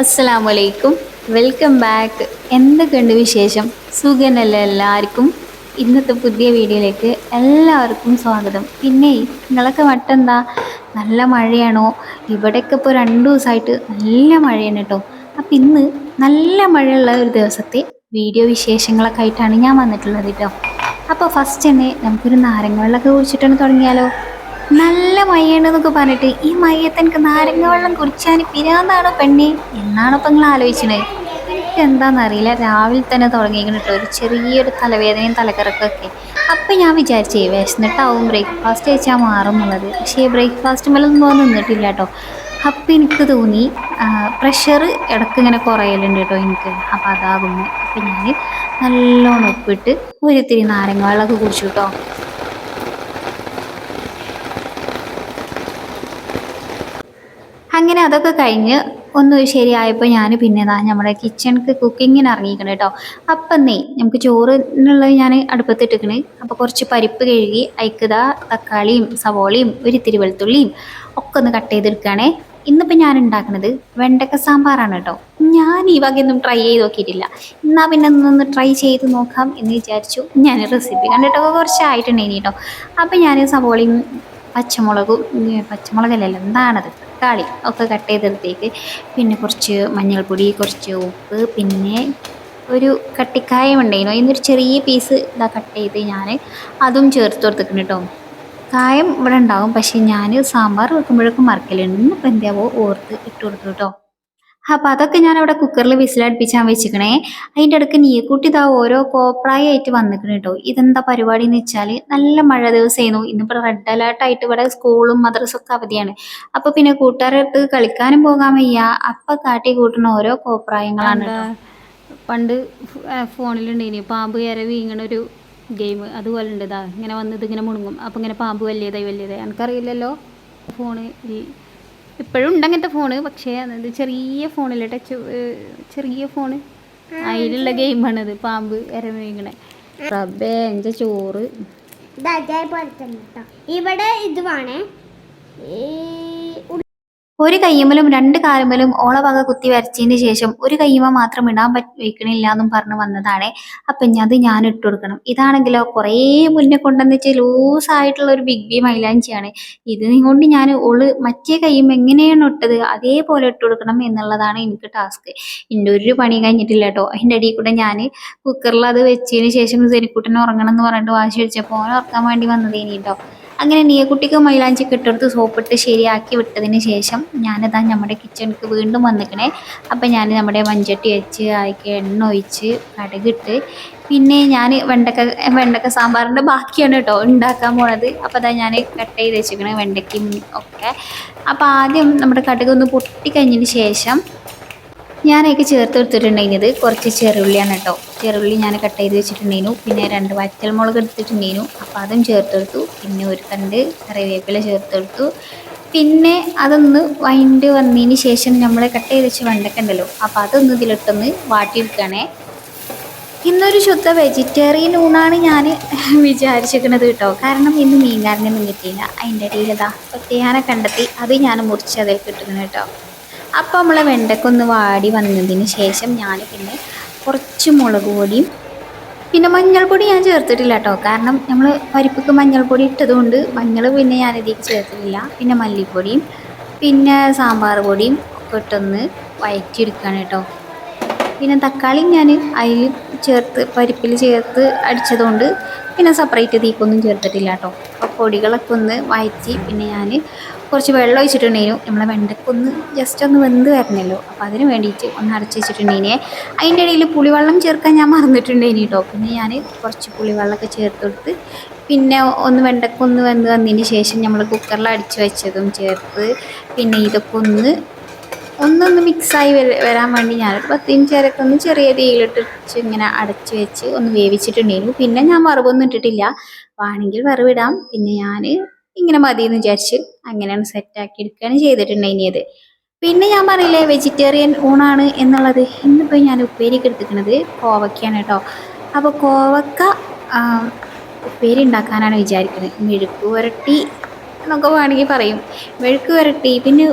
അസ്സലാമു അലൈക്കും welcome back. എന്തൊക്കെയുണ്ട് വിശേഷം? സുഖനല്ല എല്ലാവർക്കും ഇന്നത്തെ പുതിയ വീഡിയോയിലേക്ക് എല്ലാവർക്കും സ്വാഗതം. പിന്നെ നിങ്ങളൊക്കെ വട്ടെന്താ നല്ല മഴയാണോ? ഇവിടെയൊക്കെ ഇപ്പോൾ രണ്ട് ദിവസമായിട്ട് നല്ല മഴയാണ് കേട്ടോ. അപ്പം ഇന്ന് നല്ല മഴയുള്ള ഒരു ദിവസത്തെ വീഡിയോ വിശേഷങ്ങളൊക്കെ ആയിട്ടാണ് ഞാൻ വന്നിട്ടുള്ളത് കേട്ടോ. അപ്പോൾ ഫസ്റ്റ് തന്നെ നമുക്കൊരു നാരങ്ങ വെള്ളമൊക്കെ തുടങ്ങിയാലോ? നല്ല മയ്യണ്ടെന്നൊക്കെ പറഞ്ഞിട്ട് ഈ മയ്യത്ത് എനിക്ക് നാരങ്ങ വെള്ളം കുടിച്ചാൽ പിരാന്താണോ പെണ്ണി? എന്നാണോ ഇപ്പം നിങ്ങൾ ആലോചിച്ചത്? എനിക്ക് എന്താണെന്നറിയില്ല രാവിലെ തന്നെ തുടങ്ങിയിട്ടുണ്ട് ഒരു ചെറിയൊരു തലവേദനയും തലക്കറക്കൊക്കെ അപ്പം ഞാൻ വിചാരിച്ചേ വിശന്നിട്ടാവും ബ്രേക്ക്ഫാസ്റ്റ് കഴിച്ചാൽ മാറും എന്നുള്ളത്. പക്ഷേ ബ്രേക്ക്ഫാസ്റ്റ് മേലൊന്നും പോകാൻ നിന്നിട്ടില്ല കേട്ടോ അപ്പം എനിക്ക് തോന്നി പ്രഷർ ഇടയ്ക്ക് ഇങ്ങനെ കുറയലുണ്ട് കേട്ടോ എനിക്ക്. അപ്പം അതാകുന്നു. അപ്പം ഞാൻ നല്ലോണം ഉപ്പിട്ട് ഒരിത്തിരി നാരങ്ങ വെള്ളമൊക്കെ കുടിച്ചു കേട്ടോ അങ്ങനെ അതൊക്കെ കഴിഞ്ഞ് ഒന്ന് ശരിയായപ്പോൾ ഞാൻ പിന്നെ ദാ നമ്മുടെ കിച്ചണിക്ക് കുക്കിങ്ങിന് ഇറങ്ങിയിരിക്കണം കേട്ടോ അപ്പം എന്നേ നമുക്ക് ചോറിനുള്ളത് ഞാൻ അടുപ്പത്തിട്ടിക്കണ്. അപ്പോൾ കുറച്ച് പരിപ്പ് കഴുകി അയക്കുക തക്കാളിയും സവോളയും ഒരിത്തിരി വെളുത്തുള്ളിയും ഒക്കെ ഒന്ന് കട്ട് ചെയ്തെടുക്കുകയാണേ ഇന്നിപ്പോൾ ഞാൻ ഉണ്ടാക്കുന്നത് വെണ്ടക്ക സാമ്പാറാണ് കേട്ടോ ഞാൻ ഈ വകയൊന്നും ട്രൈ ചെയ്ത് നോക്കിയിട്ടില്ല. എന്നാൽ പിന്നെ ഒന്ന് ട്രൈ ചെയ്ത് നോക്കാം എന്ന് വിചാരിച്ചു. ഞാൻ റെസിപ്പി കണ്ടിട്ടൊക്കെ കുറച്ചായിട്ടുണ്ടെങ്കിൽ കേട്ടോ അപ്പം ഞാൻ സവോളയും പച്ചമുളകും പച്ചമുളകല്ലല്ലോ എന്താണത്? തക്കാളി ഒക്കെ കട്ട് ചെയ്തെടുത്തേക്ക് പിന്നെ കുറച്ച് മഞ്ഞൾപ്പൊടി കുറച്ച് ഉപ്പ് പിന്നെ ഒരു കട്ടിക്കായം ഉണ്ടായിരുന്നു ഒരു ചെറിയ പീസ് ഇതാ കട്ട് ചെയ്ത് ഞാൻ അതും ചേർത്ത് കൊടുത്തിട്ടുണ്ട് കേട്ടോ കായം ഇവിടെ ഉണ്ടാവും പക്ഷേ ഞാൻ സാമ്പാർ വെക്കുമ്പോഴേക്കും മറക്കലുണ്ട്. ഇന്നിപ്പോൾ എന്താവോ ഓർത്ത് ഇട്ട് കൊടുത്തു കേട്ടോ അപ്പം അതൊക്കെ ഞാൻ അവിടെ കുക്കറിൽ വിസിലടിപ്പിച്ചാൽ വെച്ചിക്കണേ. അതിന്റെ ഇടയ്ക്ക് നീക്കൂട്ടി ഇതാ ഓരോ കോപ്രായായിട്ട് വന്നിക്കണ കേട്ടോ ഇതെന്താ പരിപാടി എന്ന് വെച്ചാൽ നല്ല മഴ ദിവസമായിരുന്നു ഇന്നിപ്പോൾ റെഡ് അലേർട്ടായിട്ട് ഇവിടെ സ്കൂളും മദ്രസും ഒക്കെ അവധിയാണ്. അപ്പോൾ പിന്നെ കൂട്ടുകാരടുത്ത് കളിക്കാനും പോകാൻ വയ്യ. അപ്പം കാട്ടി കൂട്ടുന്ന ഓരോ കോപ്രായങ്ങളാണ് പണ്ട് ഫോണിലുണ്ടേനി. പാമ്പ് കയറി വീങ്ങണൊരു ഗെയിം അതുപോലെ ഉണ്ട് ഇതാ. ഇങ്ങനെ വന്ന് ഇങ്ങനെ മുണുങ്ങും. അപ്പോൾ ഇങ്ങനെ പാമ്പ് വലിയതായി വലിയതായി. എനിക്കറിയില്ലല്ലോ ഫോണ് ഇപ്പോഴും ഉണ്ട് അങ്ങനത്തെ ഫോണ്. പക്ഷേ അത് ചെറിയ ഫോണില്ല ടച്ച് ചെറിയ ഫോണ്. അതിലുള്ള ഗെയിമാണത്. പാമ്പ് ഇര വീങ്ങണേ റബ്ബേ എന്റെ ചോറ്. ഇത് അതേപോലെ തന്നെ കേട്ടോ ഇവിടെ ഇതുവാണേ ഈ ഒരു കയ്യമ്മലും രണ്ട് കാലുമ്മലും ഓളവക കുത്തി വരച്ചതിന് ശേഷം ഒരു കയ്യമ്മ മാത്രം ഇടാൻ വെക്കണില്ല എന്നും പറഞ്ഞു വന്നതാണ്. അപ്പം അത് ഞാൻ ഇട്ട് കൊടുക്കണം. ഇതാണെങ്കിലോ കുറേ മുന്നേ കൊണ്ടുവന്ന് വെച്ച് ലൂസ് ആയിട്ടുള്ള ഒരു ബിഗ് ബി മൈലാഞ്ചിയാണ്. ഇത് കൊണ്ട് ഞാൻ ഓൾ മറ്റേ കയ്യും എങ്ങനെയാണ് ഇട്ടത് അതേപോലെ ഇട്ട് കൊടുക്കണം എന്നുള്ളതാണ് എനിക്ക് ടാസ്ക് എന്റെ ഒരു പണി കഴിഞ്ഞിട്ടില്ല കേട്ടോ അതിന്റെ ഇടയിൽ കൂടെ ഞാൻ കുക്കറിൽ അത് വെച്ചതിന് ശേഷം സെനിക്കുട്ടനെ ഉറങ്ങണം എന്ന് പറഞ്ഞിട്ട് വാശി പിടിച്ചപ്പോൾ ഓനെ ഉറക്കാൻ വേണ്ടി വന്നതേനി കേട്ടോ അങ്ങനെ നീയക്കുട്ടിക്ക് മൈലാഞ്ചി ഇട്ടെടുത്ത് സോപ്പിട്ട് ശരിയാക്കി വിട്ടതിന് ശേഷം ഞാനിതാ നമ്മുടെ കിച്ചണിക്ക് വീണ്ടും വന്നിക്കണേ. അപ്പം ഞാൻ നമ്മുടെ മഞ്ചട്ടി വെച്ച് അതിലേക്ക് എണ്ണ ഒഴിച്ച് കടുകിട്ട് പിന്നെ ഞാൻ വെണ്ടക്ക വെണ്ടക്ക സാമ്പാറിന്റെ ബാക്കിയാണ് കേട്ടോ ഉണ്ടാക്കാൻ പോണത്. അപ്പോൾ അതാ ഞാൻ കട്ട് ചെയ്ത് വെച്ചിരിക്കണേ വെണ്ടയ്ക്കും ഒക്കെ. അപ്പോൾ ആദ്യം നമ്മുടെ കടുക് ഒന്ന് പൊട്ടിക്കഴിഞ്ഞതിന് ശേഷം ഞാനൊക്കെ ചേർത്ത് എടുത്തിട്ടുണ്ടെങ്കിൽ കുറച്ച് ചെറുള്ളിയാണ് കേട്ടോ. ചെറുള്ളി ഞാൻ കട്ട് ചെയ്ത് വെച്ചിട്ടുണ്ടേനു. പിന്നെ രണ്ട് വറ്റൽമുളക് എടുത്തിട്ടുണ്ടേനു. അപ്പോൾ അതും ചേർത്തെടുത്തു. പിന്നെ ഒരു തണ്ട് കറിവേപ്പില ചേർത്തെടുത്തു. പിന്നെ അതൊന്ന് വൈൻഡ് വന്നതിന് ശേഷം നമ്മൾ കട്ട് ചെയ്ത് വെച്ച വെണ്ടക്ക ഉണ്ടല്ലോ അപ്പോൾ അതൊന്ന് ഇതിലിട്ടൊന്ന് വാട്ടിയെടുക്കണേ. ഇന്നൊരു ശുദ്ധ വെജിറ്റേറിയൻ ഊണാണ് ഞാൻ വിചാരിച്ചിരിക്കുന്നത് കേട്ടോ. കാരണം ഇന്ന് മീൻകാരനൊന്നും കിട്ടിയില്ല. അതിന്റെ ഇടയിൽ ഇതാ ഒറ്റയാനെ കണ്ടെത്തി. അത് ഞാൻ മുറിച്ച് അതിൽ കിട്ടുന്നു കേട്ടോ. അപ്പോൾ നമ്മളെ വെണ്ടക്കൊന്ന് വാടി വന്നതിന് ശേഷം ഞാൻ പിന്നെ കുറച്ച് മുളക് പൊടിയും പിന്നെ മഞ്ഞൾപ്പൊടി ഞാൻ ചേർത്തിട്ടില്ല കേട്ടോ. കാരണം നമ്മൾ പരിപ്പിക്ക് മഞ്ഞൾപ്പൊടി ഇട്ടതുകൊണ്ട് മഞ്ഞൾ പിന്നെ ഞാൻ ഇതിലേക്ക് ചേർത്തിട്ടില്ല. പിന്നെ മല്ലിപ്പൊടിയും പിന്നെ സാമ്പാർ പൊടിയും ഒക്കെ ഇട്ടൊന്ന് വയറ്റിയെടുക്കുകയാണ് കേട്ടോ. പിന്നെ തക്കാളി ഞാൻ അതിൽ ചേർത്ത് പരിപ്പിൽ ചേർത്ത് അടിച്ചതുകൊണ്ട് പിന്നെ സെപ്പറേറ്റ് തീക്കൊന്നും ചേർത്തിട്ടില്ല കേട്ടോ. അപ്പോൾ പൊടികളൊക്കെ ഒന്ന് വയറ്റി പിന്നെ ഞാൻ കുറച്ച് വെള്ളം ഒഴിച്ചിട്ടുണ്ടായിരുന്നു. നമ്മളെ വെണ്ടയ്ക്ക് ഒന്ന് ജസ്റ്റ് ഒന്ന് വെന്ത് വരണമല്ലോ അപ്പോൾ അതിന് വേണ്ടിയിട്ട് ഒന്ന് അടച്ച് വെച്ചിട്ടുണ്ടെങ്കിൽ അതിന്റെ ഇടയിൽ പുളിവെള്ളം ചേർക്കാൻ ഞാൻ മറന്നിട്ടുണ്ടെങ്കിൽ കേട്ടോ പിന്നെ ഞാൻ കുറച്ച് പുളിവെള്ളമൊക്കെ ചേർത്ത് കൊടുത്ത് പിന്നെ ഒന്ന് വെണ്ടയ്ക്ക ഒന്ന് വെന്ത് വന്നതിന് ശേഷം നമ്മൾ കുക്കറിൽ അടിച്ച് വെച്ചതും ചേർത്ത് പിന്നെ ഇതൊക്കെ ഒന്ന് ഒന്നൊന്ന് മിക്സായി വരാൻ വേണ്ടി ഞാൻ പത്ത് മിനിറ്റ് ഒന്ന് ചെറിയ തീയിലിട്ട് വെച്ച് ഇങ്ങനെ അടച്ച് വെച്ച് ഒന്ന് വേവിച്ചിട്ടുണ്ടായിരുന്നു. പിന്നെ ഞാൻ വറവൊന്നും ഇട്ടിട്ടില്ല. വേണമെങ്കിൽ വറവിടാം. പിന്നെ ഞാൻ ഇങ്ങനെ മതി എന്ന് വിചാരിച്ച് അങ്ങനെയാണ് സെറ്റാക്കി എടുക്കുകയാണ് ചെയ്തിട്ടുണ്ടായിനിയത് പിന്നെ ഞാൻ പറയില്ലേ വെജിറ്റേറിയൻ ഊണാണ് എന്നുള്ളത്. ഇന്നിപ്പോൾ ഞാൻ ഉപ്പേരിക്ക് എടുത്തിരിക്കുന്നത് കോവക്കയാണ് കേട്ടോ. അപ്പോൾ കോവക്ക ഉപ്പേരി ഉണ്ടാക്കാനാണ് വിചാരിക്കുന്നത് മെഴുക്ക് പുരട്ടി എന്നൊക്കെ വേണമെങ്കിൽ പറയും. മെഴുക്ക് പുരട്ടി പിന്നെ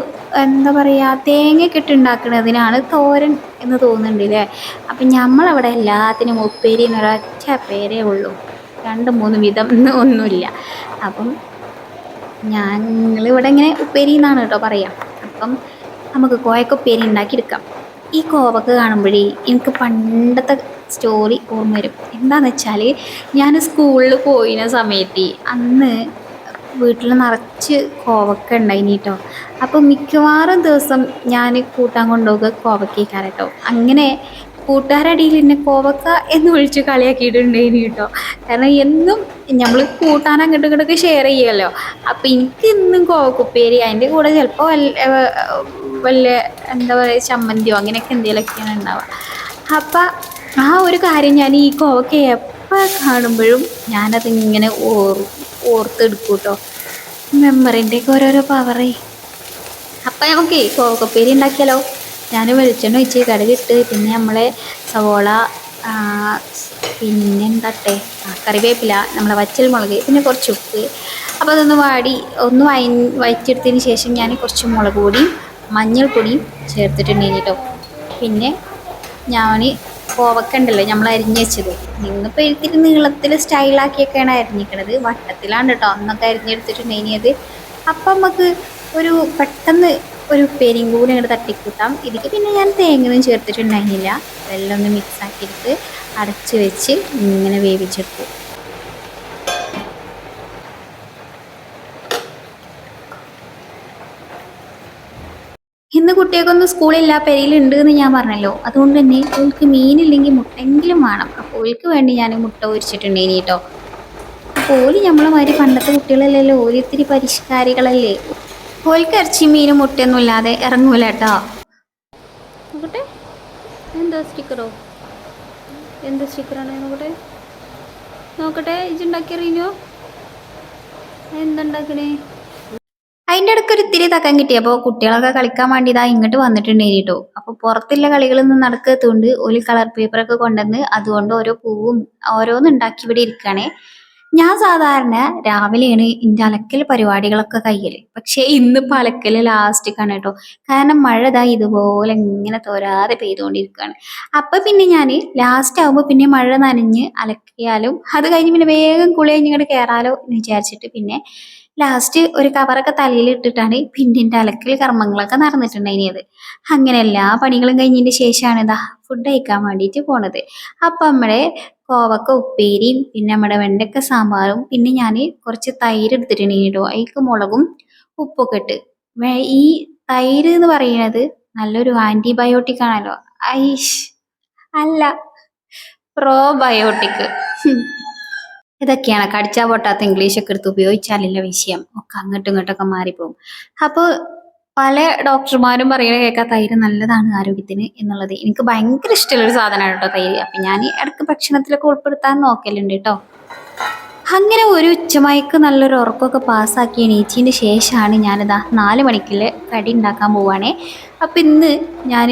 എന്താ പറയുക തേങ്ങയൊക്കെ ഇട്ട് ഉണ്ടാക്കുന്നതിനാണ് തോരൻ എന്ന് തോന്നുന്നുണ്ട് അല്ലേ അപ്പം നമ്മളവിടെ എല്ലാത്തിനും ഉപ്പേരി എന്നൊരൊറ്റ പേരേ ഉള്ളൂ. രണ്ട് മൂന്ന് വിധം ഒന്നുമില്ല. അപ്പം ഞങ്ങളിവിടെ ഇങ്ങനെ ഉപ്പേരി എന്നാണ് കേട്ടോ പറയാം. അപ്പം നമുക്ക് കോയക്ക ഉപ്പേരി ഉണ്ടാക്കിയെടുക്കാം. ഈ കോവക്ക കാണുമ്പോഴേ എനിക്ക് പണ്ടത്തെ സ്റ്റോറി ഓർമ്മ വരും. എന്താന്ന് വെച്ചാൽ ഞാൻ സ്കൂളിൽ പോയിന സമയത്ത് അന്ന് വീട്ടിൽ നിറച്ച് കോവക്ക ഉണ്ടായിനി കേട്ടോ. അപ്പോൾ മിക്കവാറും ദിവസം ഞാൻ കൂട്ടാൻ കൊണ്ടുപോകുക കോവക്കേക്കാരം കേട്ടോ. അങ്ങനെ കൂട്ടുകാരടിയിൽ എന്നെ കോവക്ക എന്ന് വിളിച്ച് കളിയാക്കിയിട്ടുണ്ടായിനി കേട്ടോ. കാരണം എന്നും നമ്മൾ കൂട്ടാൻ അങ്ങോട്ടും ഇങ്ങോട്ടൊക്കെ ഷെയർ ചെയ്യുമല്ലോ അപ്പം എനിക്ക് ഇന്നും കോവക്കുപ്പേരി അതിന്റെ കൂടെ ചിലപ്പോൾ വല്ല വല്ല എന്താ പറയുക ചമ്മന്തിയോ അങ്ങനെയൊക്കെ എന്തെങ്കിലുമൊക്കെയാണ് ഉണ്ടാവുക അപ്പം ആ ഒരു കാര്യം ഞാൻ ഈ കോവക്ക എപ്പോൾ കാണുമ്പോഴും ഞാനതിങ്ങനെ ഓർ ഓർത്തെടുക്കും കേട്ടോ മെമ്മറിന്റെയൊക്കെ ഓരോരോ പവറേ അപ്പം നമുക്ക് കോവക്കപ്പേരി ഉണ്ടാക്കിയാലോ ഞാൻ വെളിച്ചെണ്ണ ഒഴിച്ച് കടുകിട്ട് പിന്നെ നമ്മളെ സവോള ആ, പിന്നെ എന്താട്ടെ കറിവേപ്പില നമ്മൾ വച്ചൽ മുളക് പിന്നെ കുറച്ച് ഉപ്പ്. അപ്പോൾ അതൊന്ന് വാടി ഒന്ന് വയ വയറ്റിയെടുത്തതിന് ശേഷം ഞാൻ കുറച്ച് മുളക് പൊടിയും മഞ്ഞൾപ്പൊടിയും ചേർത്തിട്ടുണ്ട് കേട്ടോ. പിന്നെ ഞാൻ കോവക്ക ഉണ്ടല്ലോ നമ്മൾ അരിഞ്ഞ് വെച്ചത്. ഇന്നിപ്പോൾ ഇത്തിരി നീളത്തിൽ സ്റ്റൈലാക്കിയൊക്കെയാണ് അരിഞ്ഞിക്കണത് വട്ടത്തിലാണ് കേട്ടോ അന്നൊക്കെ അരിഞ്ഞെടുത്തിട്ടുണ്ടെങ്കിൽ അപ്പം നമുക്ക് ഒരു പെട്ടെന്ന് ഒരു ഉപ്പേരിയും കൂടി അങ്ങോട്ട് തട്ടിക്കൂട്ടാം. ഇതിക്ക് പിന്നെ ഞാൻ തേങ്ങയൊന്നും ചേർത്തിട്ടുണ്ടായിരുന്നില്ല. വെള്ളം ഒന്ന് മിക്സ് ആക്കിയിട്ട് അടച്ച് വെച്ച് ഇങ്ങനെ വേവിച്ചെടുത്തു ഇന്ന് കുട്ടികൾക്കൊന്നും സ്കൂളില്ല പെരയിലുണ്ട് എന്ന് ഞാൻ പറഞ്ഞല്ലോ. അതുകൊണ്ട് തന്നെ ഓൾക്ക് മീനില്ലെങ്കിൽ മുട്ടെങ്കിലും വേണം. അപ്പോൾ ഓൾക്ക് വേണ്ടി ഞാൻ മുട്ട ഒരിച്ചിട്ടുണ്ടേനി കേട്ടോ അപ്പോൾ ഓൽ നമ്മളെ മാതിരി പണ്ടത്തെ കുട്ടികളല്ലല്ലോ. ഓൽ പരിഷ്കാരികളല്ലേ. ഓൾക്ക് ഇറച്ചി മീനും മുട്ടയൊന്നും ഇല്ലാതെ ഇറങ്ങൂല കേട്ടോ. നോക്കട്ടെ. എന്താ സ്റ്റിക്കറോ എന്താ സ്റ്റിക്കറാണ് നോക്കട്ടെ? നോക്കട്ടെ ഇജുണ്ടാക്കിയറിയോ എന്തുണ്ടാക്കണേ അതിന്റെ ഇടയ്ക്ക് ഒരു ഇത്തിരി തക്കം കിട്ടിയപ്പോൾ കുട്ടികളൊക്കെ കളിക്കാൻ വേണ്ടി ഇതാ ഇങ്ങോട്ട് വന്നിട്ടുണ്ടായിരുന്നു കേട്ടോ അപ്പോൾ പുറത്തുള്ള കളികളൊന്നും നടക്കത്തുകൊണ്ട് ഒരു കളർ പേപ്പറൊക്കെ കൊണ്ടുവന്ന് അതുകൊണ്ട് ഓരോ പൂവും ഓരോന്നുണ്ടാക്കി ഇവിടെ ഇരിക്കുകയാണേ ഞാൻ സാധാരണ രാവിലെയാണ് എന്റെ അലക്കൽ പരിപാടികളൊക്കെ കയ്യിൽ പക്ഷേ ഇന്നിപ്പോൾ അലക്കൽ ലാസ്റ്റിക്കാണ് കേട്ടോ. കാരണം മഴ ഇതാ ഇതുപോലെ ഇങ്ങനെ തോരാതെ പെയ്തുകൊണ്ടിരിക്കുകയാണ് അപ്പം പിന്നെ ഞാൻ ലാസ്റ്റ് ആകുമ്പോൾ പിന്നെ മഴ നനഞ്ഞ് അലക്കിയാലും അത് കഴിഞ്ഞ് പിന്നെ വേഗം കുളി കഴിഞ്ഞിങ്ങോട്ട് കയറാലോ എന്ന് വിചാരിച്ചിട്ട് പിന്നെ ലാസ്റ്റ് ഒരു കവറൊക്കെ തലയിൽ ഇട്ടിട്ടാണ് പിന്നെ എന്റെ അലക്കൽ കർമ്മങ്ങളൊക്കെ നടന്നിട്ടുണ്ടായിനിയത് അങ്ങനെ എല്ലാ പണികളും കഴിഞ്ഞതിന്റെ ശേഷമാണ് ഇതാ ഫുഡ് കഴിക്കാൻ വേണ്ടിയിട്ട് പോണത്. അപ്പം നമ്മുടെ കോവക്ക ഉപ്പേരിയും പിന്നെ നമ്മുടെ വെണ്ടക്ക സാമ്പാറും പിന്നെ ഞാൻ കുറച്ച് തൈര് എടുത്തിട്ടുണ്ട് കേട്ടോ മുളകും ഉപ്പൊക്കെ ഇട്ട്. ഈ തൈര് എന്ന് പറയുന്നത് നല്ലൊരു ആന്റിബയോട്ടിക് ആണല്ലോ. ഐഷ്. അല്ല പ്രോബയോട്ടിക് ഇതൊക്കെയാണ്. കടിച്ചാൽ പൊട്ടാത്ത ഇംഗ്ലീഷൊക്കെ എടുത്ത് ഉപയോഗിച്ചാലില്ല വിഷയം. ഒക്കെ അങ്ങോട്ടും ഇങ്ങോട്ടൊക്കെ മാറിപ്പോകും അപ്പോൾ പല ഡോക്ടർമാരും പറയുന്നത് കേൾക്കാൻ തൈര് നല്ലതാണ് ആരോഗ്യത്തിന് എന്നുള്ളത്. എനിക്ക് ഭയങ്കര ഇഷ്ടമുള്ളൊരു സാധനമാണ് കേട്ടോ തൈര്. അപ്പം ഞാൻ ഇടയ്ക്ക് ഭക്ഷണത്തിലൊക്കെ ഉൾപ്പെടുത്താൻ നോക്കലുണ്ട് കേട്ടോ. അങ്ങനെ ഒരു ഉച്ചമയക്ക് നല്ലൊരു ഉറക്കമൊക്കെ പാസ്സാക്കി എണീച്ചതിന് ശേഷമാണ് ഞാനിതാ നാല് മണിക്കുള്ള കടി ഉണ്ടാക്കാൻ പോവാണേ. അപ്പം ഇന്ന് ഞാൻ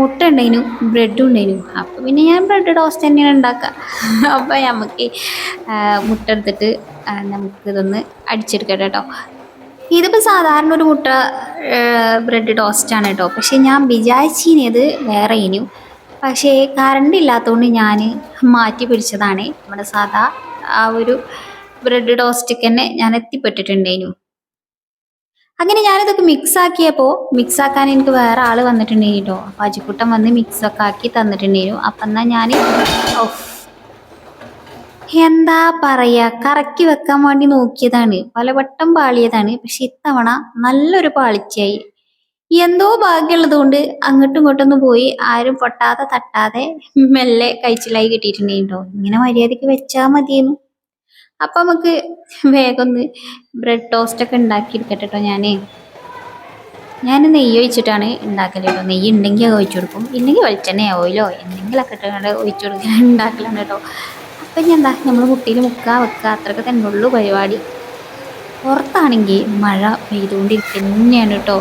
മുട്ട ഉണ്ടായിരുന്നു ബ്രെഡും ഉണ്ടായിരുന്നു അപ്പം പിന്നെ ഞാൻ ബ്രെഡ് ടോസ്റ്റ് തന്നെയാണ് ഉണ്ടാക്കുക അപ്പം നമുക്ക് മുട്ട എടുത്തിട്ട് നമുക്ക് ഇതൊന്ന് അടിച്ചെടുക്കട്ടെ കേട്ടോ. ഇതിപ്പോൾ സാധാരണ ഒരു മുട്ട ബ്രെഡ് ടോസ്റ്റാണ് കേട്ടോ പക്ഷേ ഞാൻ വിചാരിച്ചിനത് വേറെ ഇനിയും പക്ഷേ കറണ്ട് ഇല്ലാത്തതുകൊണ്ട് ഞാൻ മാറ്റി പിടിച്ചതാണ്. നമ്മുടെ സാധാ ആ ഒരു ബ്രെഡ് ടോസ്റ്റിക്ക് തന്നെ ഞാൻ എത്തിപ്പെട്ടിട്ടുണ്ടേനു. അങ്ങനെ ഞാനിതൊക്കെ മിക്സ് ആക്കിയപ്പോൾ മിക്സ് ആക്കാൻ എനിക്ക് വേറെ ആൾ വന്നിട്ടുണ്ടെങ്കിൽ കേട്ടോ അപ്പോൾ അജിക്കുട്ടൻ വന്ന് മിക്സൊക്കെ ആക്കി തന്നിട്ടുണ്ടായിരുന്നു അപ്പം എന്നാൽ ഞാൻ ഓഫ്. എന്താ പറയാ? കറക്കി വെക്കാൻ വേണ്ടി നോക്കിയതാണ്. പലവട്ടം പാളിയതാണ്. പക്ഷെ ഇത്തവണ നല്ലൊരു പാളിച്ചയായി. എന്തോ ഭാഗ്യമുള്ളത് കൊണ്ട് അങ്ങോട്ടും ഇങ്ങോട്ടൊന്നും പോയി ആരും പൊട്ടാതെ തട്ടാതെ മെല്ലെ കഴിച്ചിലായി കിട്ടിയിട്ടുണ്ടോ ഇങ്ങനെ മര്യാദയ്ക്ക് വെച്ചാൽ മതിയെന്നു അപ്പൊ നമുക്ക് വേഗം ഒന്ന് ബ്രെഡ് ടോസ്റ്റ് ഒക്കെ ഉണ്ടാക്കിയെടുക്കട്ടെ കേട്ടോ ഞാനേ. ഞാൻ നെയ്യ് ഒഴിച്ചിട്ടാണ് ഉണ്ടാക്കൽ കേട്ടോ നെയ്യ് ഉണ്ടെങ്കിൽ അത് ഒഴിച്ചു കൊടുക്കും. ഇല്ലെങ്കിൽ വെളിച്ചെണ്ണ ഓയിലോ എന്തെങ്കിലുമൊക്കെ ഇട്ടുകൊണ്ട് ഒഴിച്ചു കൊടുക്കാൻ ഉണ്ടാക്കലാണ് കേട്ടോ അപ്പം ഞാൻ എന്താ നമ്മൾ മുട്ടിയിൽ മുക്കുക വെക്കുക അത്രയൊക്കെ തന്നെ ഉള്ളൂ പരിപാടി. പുറത്താണെങ്കിൽ മഴ പെയ്തുകൊണ്ടിരിക്കുക തന്നെയാണ് കേട്ടോ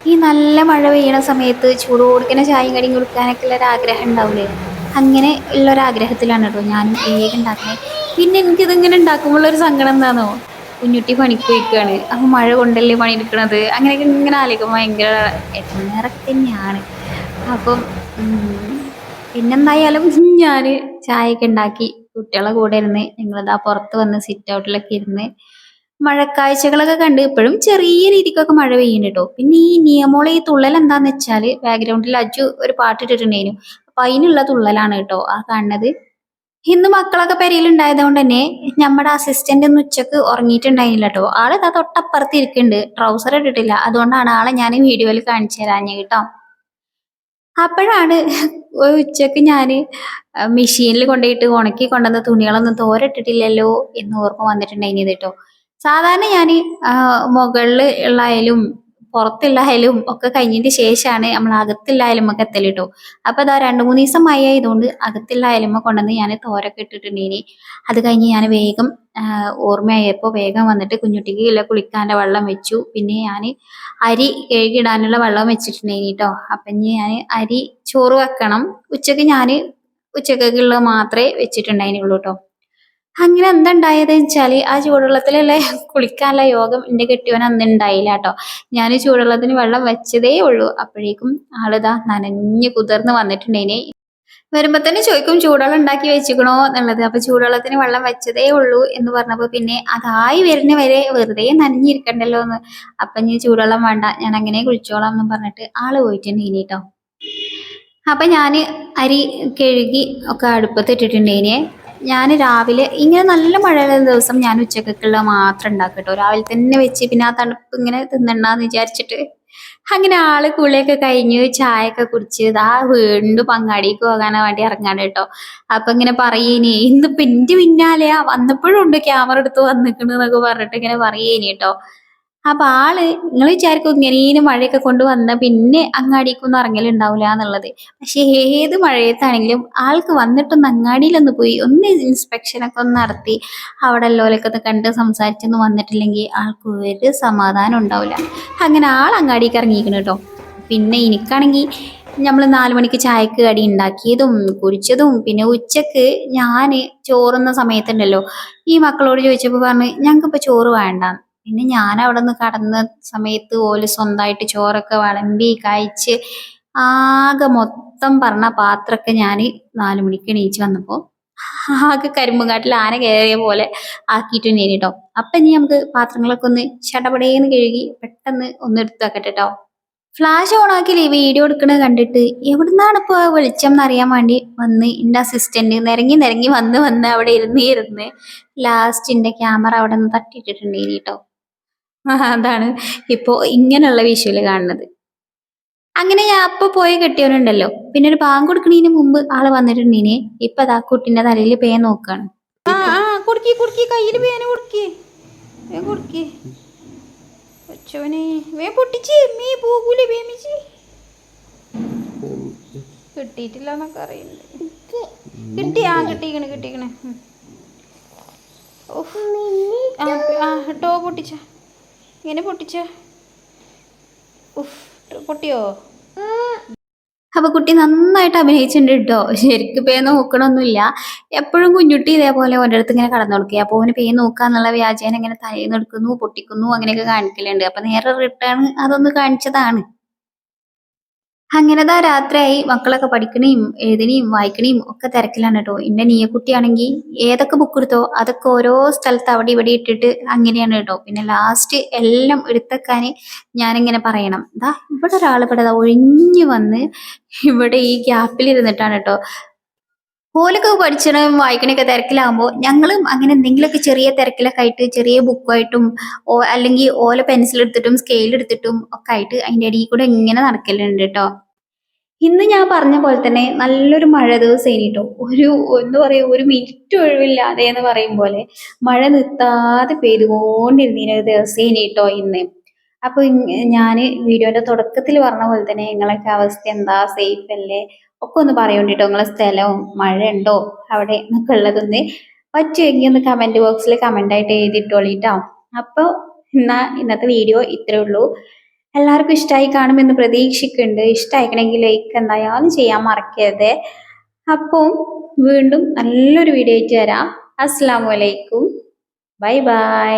ഈ നല്ല മഴ പെയ്യണ സമയത്ത് ചൂട് കൊടുക്കുന്ന ചായയും കടിയും കൊടുക്കാനൊക്കെ ഉള്ളൊരാഗ്രഹം ഉണ്ടാവില്ലേ അങ്ങനെ ഉള്ളൊരാഗ്രഹത്തിലാണ് കേട്ടോ ഞാൻ വേഗം ഉണ്ടാക്കുന്നത് പിന്നെ എനിക്കിതിങ്ങനെ ഒരു സങ്കടം എന്താണോ കുഞ്ഞുട്ടി പണിക്ക് പോയിക്കാണ് അപ്പോൾ മഴ കൊണ്ടല്ലേ പണിയെടുക്കണത്? അങ്ങനെയൊക്കെ ഇങ്ങനെ ആലോചിക്കുമ്പോൾ ഭയങ്കര ഇടങ്ങേറൊക്കെ തന്നെയാണ്. അപ്പം പിന്നെന്തായാലും ഞാൻ ചായയൊക്കെ ഉണ്ടാക്കി കുട്ടികളെ കൂടെ ഇരുന്ന് ഞങ്ങളിതാ പുറത്ത് വന്ന് സിറ്റ് ഔട്ടിലൊക്കെ ഇരുന്ന് മഴക്കാഴ്ചകളൊക്കെ കണ്ട് ഇപ്പോഴും ചെറിയ രീതിക്കൊക്കെ മഴ പെയ്യുന്നുണ്ട് കേട്ടോ പിന്നെ ഈ നിയമോളെ ഈ തുള്ളൽ എന്താന്ന് വെച്ചാൽ ബാക്ക്ഗ്രൗണ്ടിൽ അജു ഒരു പാട്ടിട്ടിട്ടുണ്ടായിരുന്നു അപ്പൊ അതിനുള്ള തുള്ളലാണ് കേട്ടോ ആ കാണുന്നത്. ഇന്ന് മക്കളൊക്കെ പെരയിലുണ്ടായത് കൊണ്ട് തന്നെ നമ്മുടെ അസിസ്റ്റന്റ് ഒന്ന് ഉച്ചയ്ക്ക് ഉറങ്ങിയിട്ടുണ്ടായില്ല കേട്ടോ ആൾ ഇതാ തൊട്ടപ്പുറത്ത് ഇരിക്കുന്നുണ്ട് ട്രൗസർ ഇട്ടിട്ടില്ല. അതുകൊണ്ടാണ് ആളെ ഞാൻ വീഡിയോയിൽ കാണിച്ചു തരാഞ്ഞ കേട്ടോ. അപ്പോഴാണ് ഉച്ചയ്ക്ക് ഞാൻ മെഷീനിൽ കൊണ്ടുപോയിട്ട് ഉണക്കി കൊണ്ടുവന്ന തുണികളൊന്നും തോരട്ടിട്ടില്ലല്ലോ എന്ന് ഓർമ്മ വന്നിട്ടുണ്ടായിരുന്നു കേട്ടോ. സാധാരണ ഞാൻ മുകളിൽ ഉള്ളായാലും പുറത്തുള്ളായാലും ഒക്കെ കഴിഞ്ഞതിന് ശേഷമാണ് നമ്മൾ അകത്തുള്ള ഒക്കെ എത്തൽ കേട്ടോ അപ്പൊ അതാ രണ്ടു മൂന്ന് ദിവസം മഴ ആയതുകൊണ്ട് അകത്തുള്ള കൊണ്ടുവന്ന് ഞാൻ തോരൊക്കെ ഇട്ടിട്ടുണ്ടേനി. അത് കഴിഞ്ഞ് ഞാൻ വേഗം ഓർമ്മയായപ്പോൾ വേഗം വന്നിട്ട് കുഞ്ഞുട്ടിക്ക് ഇല്ല കുളിക്കാന്റെ വെള്ളം വെച്ചു. പിന്നെ ഞാൻ അരി കഴുകിടാനുള്ള വെള്ളം വെച്ചിട്ടുണ്ടേനി കേട്ടോ അപ്പം ഇനി ഞാൻ അരി ചോറ് വെക്കണം. ഉച്ചയ്ക്ക് ഞാൻ ഉച്ചക്കുള്ളത് മാത്രമേ വെച്ചിട്ടുണ്ടായിരുന്നുള്ളൂ കേട്ടോ അങ്ങനെ എന്താ ഉണ്ടായത് വെച്ചാൽ ആ ചൂടുവെള്ളത്തിലുള്ള കുളിക്കാനുള്ള യോഗം എന്റെ കെട്ടിയവൻ അന്ന് ഉണ്ടായില്ല കേട്ടോ. ഞാൻ ചൂടുവെള്ളത്തിന് വെള്ളം വെച്ചതേ ഉള്ളൂ. അപ്പോഴേക്കും ആളിതാ നനഞ്ഞ് കുതിർന്ന് വന്നിട്ടുണ്ടേനെ വരുമ്പോ തന്നെ ചോദിക്കും ചൂടുവെള്ളം ഉണ്ടാക്കി വെച്ചിക്കണോ എന്നുള്ളത്. അപ്പൊ ചൂടുവെള്ളത്തിന് വെള്ളം വെച്ചതേ ഉള്ളൂ എന്ന് പറഞ്ഞപ്പോ പിന്നെ അതായി വരുന്ന വരെ വെറുതെ നനഞ്ഞിരിക്കണ്ടല്ലോ എന്ന്. അപ്പൊ ഇനി ചൂടുവെള്ളം വേണ്ട. ഞാൻ അങ്ങനെ കുളിച്ചോളാം എന്ന് പറഞ്ഞിട്ട് ആൾ പോയിട്ടുണ്ടേനി കേട്ടോ. അപ്പൊ ഞാൻ അരി കഴുകി ഒക്കെ അടുപ്പത്ത് ഇട്ടിട്ടുണ്ടേനെ ഞാൻ രാവിലെ ഇങ്ങനെ നല്ല മഴയുള്ള ദിവസം ഞാൻ ഉച്ചക്കൊക്കെയുള്ള മാത്രം ഉണ്ടാക്കും കേട്ടോ രാവിലെ തന്നെ വെച്ച് പിന്നെ ആ തണുപ്പ് ഇങ്ങനെ തിന്നണ്ടെന്ന് വിചാരിച്ചിട്ട് അങ്ങനെ ആൾ കുളിയൊക്കെ കഴിഞ്ഞ് ചായയൊക്കെ കുടിച്ച് ഇതാ വീണ്ടും പങ്ങാടിക്ക് പോകാനാ വേണ്ടി ഇറങ്ങാണ് കേട്ടോ. അപ്പൊ ഇങ്ങനെ പറയേനി ഇന്നിപ്പൊ എന്റെ പിന്നാലെയാ. വന്നപ്പോഴും ഉണ്ട് ക്യാമറ എടുത്ത് വന്നിക്കണെന്നൊക്കെ പറഞ്ഞിട്ട് ഇങ്ങനെ പറയേനി കേട്ടോ. അപ്പൊ ആൾ നിങ്ങൾ വിചാരിക്കും ഇങ്ങനെ മഴയൊക്കെ കൊണ്ടുവന്ന പിന്നെ അങ്ങാടിക്കൊന്നും ഇറങ്ങലുണ്ടാവില്ല എന്നുള്ളത്. പക്ഷെ ഏത് മഴയത്താണെങ്കിലും ആൾക്ക് വന്നിട്ടൊന്ന് അങ്ങാടിയിലൊന്ന് പോയി ഒന്ന് ഇൻസ്പെക്ഷൻ ഒക്കെ ഒന്ന് നടത്തി അവിടെ ഉള്ളവരൊക്കെ ഒന്ന് കണ്ട് സംസാരിച്ചൊന്നും വന്നിട്ടില്ലെങ്കിൽ ആൾക്ക് ഒരു സമാധാനം ഉണ്ടാവില്ല. അങ്ങനെ ആൾ അങ്ങാടിക്ക് ഇറങ്ങിയിരിക്കണം കേട്ടോ. പിന്നെ എനിക്കാണെങ്കിൽ നമ്മൾ നാല് മണിക്ക് ചായക്ക് കടി ഉണ്ടാക്കിയതും കുടിച്ചതും പിന്നെ ഉച്ചയ്ക്ക് ഞാൻ ചോറുന്ന സമയത്തുണ്ടല്ലോ. ഈ മക്കളോട് ചോദിച്ചപ്പോൾ പറഞ്ഞ് ഞങ്ങൾക്കിപ്പോൾ ചോറ് വേണ്ട പിന്നെ ഞാൻ അവിടെ നിന്ന് കടന്ന സമയത്ത് ഓൽ സ്വന്തമായിട്ട് ചോറൊക്കെ വിളമ്പി കഴിച്ച് ആകെ മൊത്തം പറഞ്ഞ പാത്രമൊക്കെ ഞാൻ നാല് മണിക്ക് എണീച്ച് വന്നപ്പോൾ ആകെ കരിമ്പുകാട്ടിൽ ആന കയറിയ പോലെ ആക്കിയിട്ട് ആക്കിയിട്ടുണ്ടേനി കേട്ടോ. അപ്പൊ ഇനി നമുക്ക് പാത്രങ്ങളൊക്കെ ഒന്ന് ചടപടേന്ന് കഴുകി പെട്ടെന്ന് ഒന്ന് എടുത്തു വെക്കട്ടെ കേട്ടോ. ഫ്ലാഷ് ഓൺ ആക്കി വീഡിയോ എടുക്കണത് കണ്ടിട്ട്? എവിടുന്നാണ് ഇപ്പോൾ വെളിച്ചം എന്നറിയാൻ വേണ്ടി വന്ന് എന്റെ അസിസ്റ്റന്റ് നിരങ്ങി നിരങ്ങി വന്ന് വന്ന് അവിടെ ഇരുന്ന് ഇരുന്ന് ലാസ്റ്റ് എന്റെ ക്യാമറ അവിടെ നിന്ന് തട്ടിയിട്ടിട്ടുണ്ടേനി കേട്ടോ. അതാണ്. ഇപ്പോ ഇങ്ങനെയുള്ള വിഷുവിൽ കാണുന്നത്. അങ്ങനെ ഞാൻ അപ്പൊ പോയി കെട്ടിയവനുണ്ടല്ലോ. പിന്നെ ഒരു പാമ്പ് കൊടുക്കണതിന് മുമ്പ് ആൾ വന്നിട്ടുണ്ടീനെ. ഇപ്പൊ അതാ കുട്ടിന്റെ തലയിൽ പേ നോക്കാണ്. കിട്ടിയിട്ടില്ല ടോ ഇങ്ങനെ പൊട്ടിച്ച. ഉഫ് പൊട്ടിയോ? അപ്പൊ കുട്ടി നന്നായിട്ട് അഭിനയിച്ചിട്ടുണ്ട് കേട്ടോ. ശരിക്കും പേ നോക്കണമൊന്നുമില്ല എപ്പോഴും കുഞ്ഞുട്ടി ഇതേപോലെ ഓന്റെ അടുത്ത് ഇങ്ങനെ കടന്നു കൊടുക്കുക അപ്പൊ ഓന് പേ നോക്കാന്നുള്ള വ്യാജേന ഇങ്ങനെ തലേന്ന് എടുക്കുന്നു പൊട്ടിക്കുന്നു അങ്ങനെയൊക്കെ കാണിക്കലുണ്ട്. അപ്പൊ നേരെ റിട്ടേൺ അതൊന്ന് കാണിച്ചതാണ്. അങ്ങനെതാ രാത്രിയായി. മക്കളൊക്കെ പഠിക്കണേയും എഴുതണേയും വായിക്കണേയും ഒക്കെ തിരക്കിലാണ് കേട്ടോ എന്റെ നീയക്കുട്ടിയാണെങ്കിൽ ഏതൊക്കെ ബുക്ക് എടുത്തോ അതൊക്കെ ഓരോ സ്ഥലത്ത് അവിടെ ഇവിടെ ഇട്ടിട്ട് അങ്ങനെയാണ് കേട്ടോ പിന്നെ ലാസ്റ്റ് എല്ലാം എടുത്തേക്കാന് ഞാനിങ്ങനെ പറയണം. ദാ ഇവിടെ ഒരാൾ ഇവിടെ ഒഴിഞ്ഞു വന്ന് ഇവിടെ ഈ ഗ്യാപ്പിൽ ഇരുന്നിട്ടാണ് കേട്ടോ ഓലൊക്കെ പഠിച്ചണം വായിക്കണൊക്കെ തിരക്കിലാകുമ്പോൾ ഞങ്ങളും അങ്ങനെ എന്തെങ്കിലുമൊക്കെ ചെറിയ തിരക്കിലൊക്കെ ആയിട്ട് ചെറിയ ബുക്കുമായിട്ടും ഓ അല്ലെങ്കിൽ ഓല പെൻസിൽ എടുത്തിട്ടും സ്കെയിൽ എടുത്തിട്ടും ഒക്കെ ആയിട്ട് അതിന്റെ ഇടയിൽ കൂടെ ഇങ്ങനെ നടക്കലുണ്ട് കേട്ടോ ഇന്ന് ഞാൻ പറഞ്ഞ പോലെ തന്നെ നല്ലൊരു മഴ ദിവസം കേട്ടോ ഒരു എന്ന് പറയുക ഒരു മിനിറ്റ് ഒഴിവില്ലാതെ എന്ന് പറയും പോലെ മഴ നിർത്താതെ പെയ്തുകൊണ്ടിരുന്ന ഒരു ദിവസം കേട്ടോ ഇന്ന്. അപ്പോൾ ഞാൻ വീഡിയോന്റെ തുടക്കത്തിൽ പറഞ്ഞ പോലെ തന്നെ നിങ്ങളൊക്കെ അവസ്ഥ എന്താ? സേഫ് അല്ലേ? ഒക്കെ ഒന്ന് പറയണ്ടിട്ടോ. നിങ്ങളെ സ്ഥലവും മഴ ഉണ്ടോ അവിടെ എന്നൊക്കെ ഉള്ളതൊന്ന് പറ്റുമെങ്കിൽ ഒന്ന് കമന്റ് ബോക്സിൽ കമന്റ് ആയിട്ട് എഴുതിയിട്ടോളിട്ടോ. അപ്പോൾ എന്നാ ഇന്നത്തെ വീഡിയോ ഇത്രേ ഉള്ളൂ. എല്ലാവർക്കും ഇഷ്ടമായി കാണുമെന്ന് പ്രതീക്ഷിക്കുന്നുണ്ട്. ഇഷ്ടമായിക്കണമെങ്കിൽ ലൈക്ക് എന്തായാലും ചെയ്യാൻ മറക്കരുത്. അപ്പോൾ വീണ്ടും നല്ലൊരു വീഡിയോ ആയിട്ട് വരാം. അസ്സാം വലൈക്കും ബൈ ബൈ